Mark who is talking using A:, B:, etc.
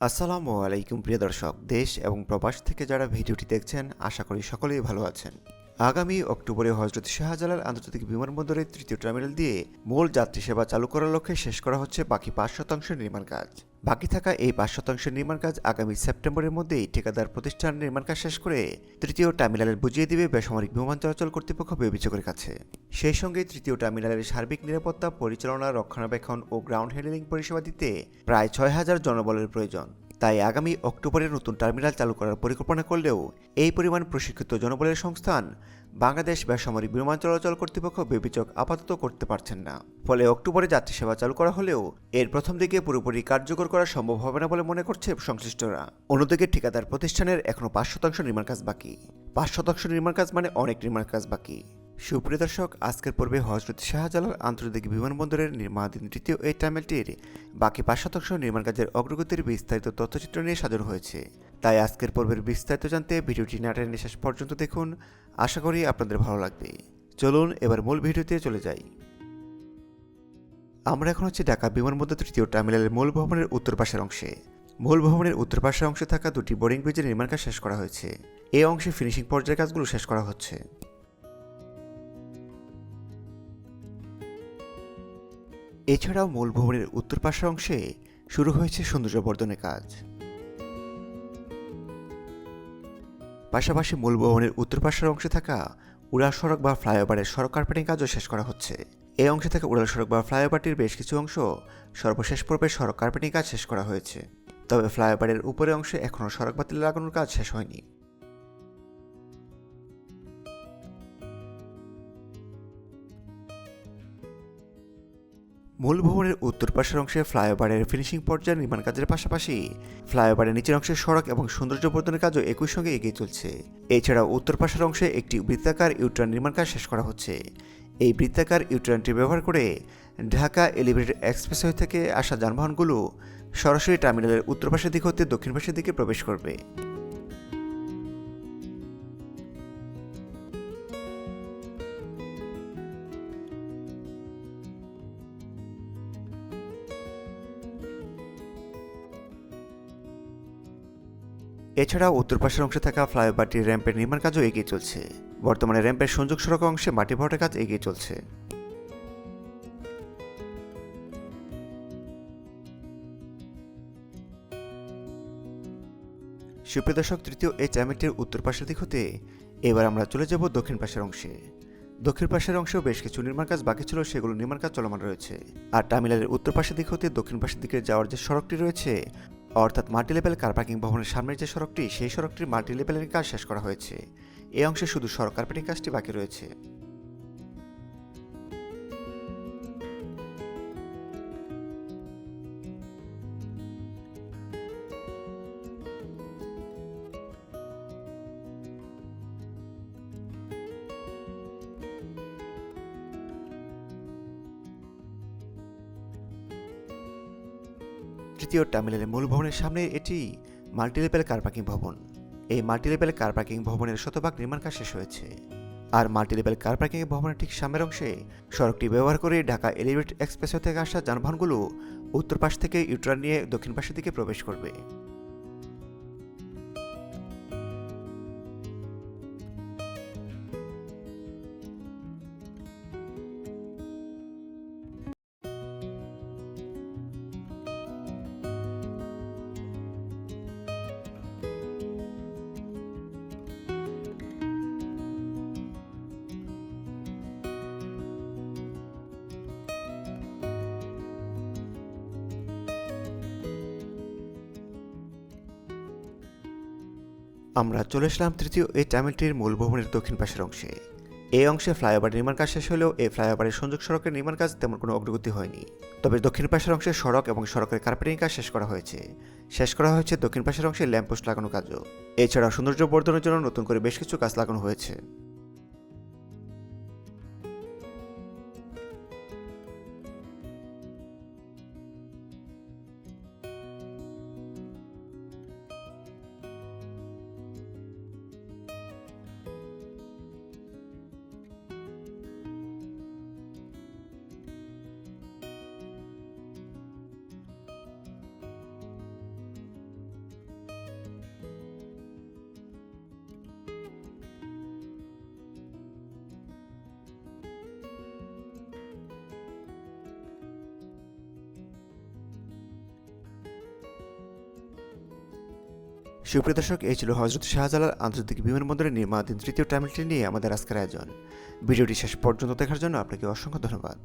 A: আসসালামু আলাইকুম, প্রিয় দর্শক। দেশ এবং প্রবাস থেকে যারা ভিডিওটি দেখছেন, আশা করি সকলেই ভালো আছেন। আগামী অক্টোবরে হজরত শাহজালাল আন্তর্জাতিক বিমানবন্দরের তৃতীয় টার্মিনাল দিয়ে মূল যাত্রী সেবা চালু করার লক্ষ্যে শেষ করা হচ্ছে বাকি পাঁচ শতাংশ নির্মাণ কাজ। বাকি থাকা এই পাঁচ শতাংশের নির্মাণ কাজ আগামী সেপ্টেম্বরের মধ্যেই ঠিকাদার প্রতিষ্ঠান নির্মাণ কাজ শেষ করে তৃতীয় টার্মিনালের বুঝিয়ে দিবে বেসামরিক বিমান চলাচল কর্তৃপক্ষ বিবেচকের কাছে। সেই সঙ্গে তৃতীয় টার্মিনালের সার্বিক নিরাপত্তা, পরিচালনা, রক্ষণাবেক্ষণ ও গ্রাউন্ড হ্যান্ডেলিং পরিষেবা দিতে প্রায় ছয় হাজার জনবলের প্রয়োজন। তাই আগামী অক্টোবরে নতুন টার্মিনাল চালু করার পরিকল্পনা করলেও এই পরিমাণ প্রশিক্ষিত জনবলের সংস্থান বাংলাদেশ বেসামরিক বিমান চলাচল কর্তৃপক্ষ বিবেচক আপাতত করতে পারছেন না। ফলে অক্টোবরে যাত্রী সেবা চালু করা হলেও এর প্রথম দিকে পুরোপুরি কার্যকর করা সম্ভব হবে না বলে মনে করছে সংশ্লিষ্টরা। অন্যদিকে ঠিকাদার প্রতিষ্ঠানের এখনও পাঁচ শতাংশ নির্মাণ কাজ বাকি। পাঁচ শতাংশ নির্মাণ কাজ মানে অনেক নির্মাণ কাজ বাকি। সুপ্রিয় দর্শক, আজকের পর্বে হজরত শাহজালাল আন্তর্জাতিক বিমানবন্দরের নির্মাণাধীন তৃতীয় এই টার্মিনালটির বাকি পাঁচ শতাংশ নির্মাণ কাজের অগ্রগতির বিস্তারিত তথ্যচিত্র নিয়ে সাজানো হয়েছে। তাই আজকের পর্বের বিস্তারিত জানতে ভিডিওটি নাটের শেষ পর্যন্ত দেখুন। আশা করি আপনাদের ভালো লাগবে। চলুন এবার মূল ভিডিওতে চলে যাই। আমরা এখন হচ্ছে ঢাকা বিমানবন্দর তৃতীয় টার্মিনালের মূল ভবনের উত্তর পাশের অংশে। মূল ভবনের উত্তর পাশের অংশে থাকা দুটি বোর্ডিং ব্রিজের নির্মাণ কাজ শেষ করা হয়েছে। এই অংশে ফিনিশিং পর্যায়ের কাজগুলো শেষ করা হচ্ছে। এছাড়াও মূল ভবনের উত্তর পাশের অংশে শুরু হয়েছে সৌন্দর্যবর্ধনের কাজ। পাশাপাশি মূল ভবনের উত্তর পাশের অংশে থাকা উড়াল সড়ক বা ফ্লাইওভারের সড়ক কার্পেটিং কাজও শেষ করা হচ্ছে। এই অংশে থাকা উড়াল সড়ক বা ফ্লাইওভারটির বেশ কিছু অংশ সর্বশেষ পর্বে সড়ক কার্পেটিং কাজ শেষ করা হয়েছে। তবে ফ্লাইওভারের উপরে অংশে এখনও সড়ক বাতিল লাগানোর কাজ শেষ হয়নি। মূল ভবনের উত্তর পাশের অংশে ফ্লাইওভারের ফিনিশিং পর্যায়ে নির্মাণ কাজের পাশাপাশি ফ্লাইওভারের নিচের অংশের সড়ক এবং সৌন্দর্য বর্ধনের কাজও একই সঙ্গে এগিয়ে চলছে। এছাড়াও উত্তর পাশের অংশে একটি বৃত্তাকার ইউটার্ন নির্মাণ কাজ শেষ করা হচ্ছে। এই বৃত্তাকার ইউটার্নটি ব্যবহার করে ঢাকা এলিভেটেড এক্সপ্রেসওয়ে থেকে আসা যানবাহনগুলো সরাসরি টার্মিনালের উত্তর পাশের দিক হতে দক্ষিণ পাশের দিকে প্রবেশ করবে। এছাড়াও উত্তর পাশের অংশে থাকা ফ্লাইওভারটির র্যাম্পের নির্মাণ কাজও এগিয়ে চলছে। বর্তমানে র্যাম্পের সংযোগ সড়ক অংশে মাটি ভরাটের কাজ এগিয়ে চলছে। সুপ্রিয় দর্শক, তৃতীয় এই চ্যামেটির উত্তর পাশের দিক হতে এবার আমরা চলে যাব দক্ষিণ পাশের অংশে। দক্ষিণ পাশের অংশেও বেশ কিছু নির্মাণ কাজ বাকি ছিল, সেগুলো নির্মাণ কাজ চলমান রয়েছে। আর টার্মিনালের উত্তর পাশের দিক হতে দক্ষিণ পাশের দিকে যাওয়ার যে সড়কটি রয়েছে অর্থাৎ মাল্টি লেভেল কার পার্কিং ভবনের সামনের যে সড়কটি, সেই সড়কটির মাল্টি লেভেলের কাজ শেষ করা হয়েছে। এই অংশে শুধু সড়ক কার্পেটিং কাজটি বাকি রয়েছে। তৃতীয় টার্মিনালের মূল ভবনের সামনে এটি মাল্টিলেভেল কার পার্কিং ভবন। এই মাল্টিলেভেল কার পার্কিং ভবনের শতভাগ নির্মাণ কাজ শেষ হয়েছে। আর মাল্টিলেভেল কার পার্কিং ভবনের ঠিক সামনের অংশে সড়কটি ব্যবহার করে ঢাকা এলিভেট এক্সপ্রেসওয়ে থেকে আসা যানবাহনগুলো উত্তর পাশ থেকে ইউটার্ন নিয়ে দক্ষিণ পাশের দিকে প্রবেশ করবে। আমরা চলে আসলাম তৃতীয় এই টার্মিনালটির মূল ভবনের দক্ষিণ পাশের অংশে। এই অংশে ফ্লাইওভার নির্মাণ কাজ শেষ হলেও এই ফ্লাইওভারের সংযোগ সড়কের নির্মাণ কাজ তেমন কোনো অগ্রগতি হয়নি। তবে দক্ষিণ পাশের অংশে সড়ক এবং সড়কের কার্পেটিং কাজ শেষ করা হয়েছে। শেষ করা হয়েছে দক্ষিণ পাশের অংশে ল্যাম্পপোস্ট লাগানো কাজও। এছাড়া সৌন্দর্য বর্ধনের জন্য নতুন করে বেশ কিছু কাজ লাগানো হয়েছে। সুপ্রিয় দর্শক, এই ছিল হজরত শাহজালাল আন্তর্জাতিক বিমানবন্দরের নির্মাণাধীন তৃতীয় টার্মিনালটি নিয়ে আমাদের আজকের আয়োজন। ভিডিওটি শেষ পর্যন্ত দেখার জন্য আপনাকে অসংখ্য ধন্যবাদ।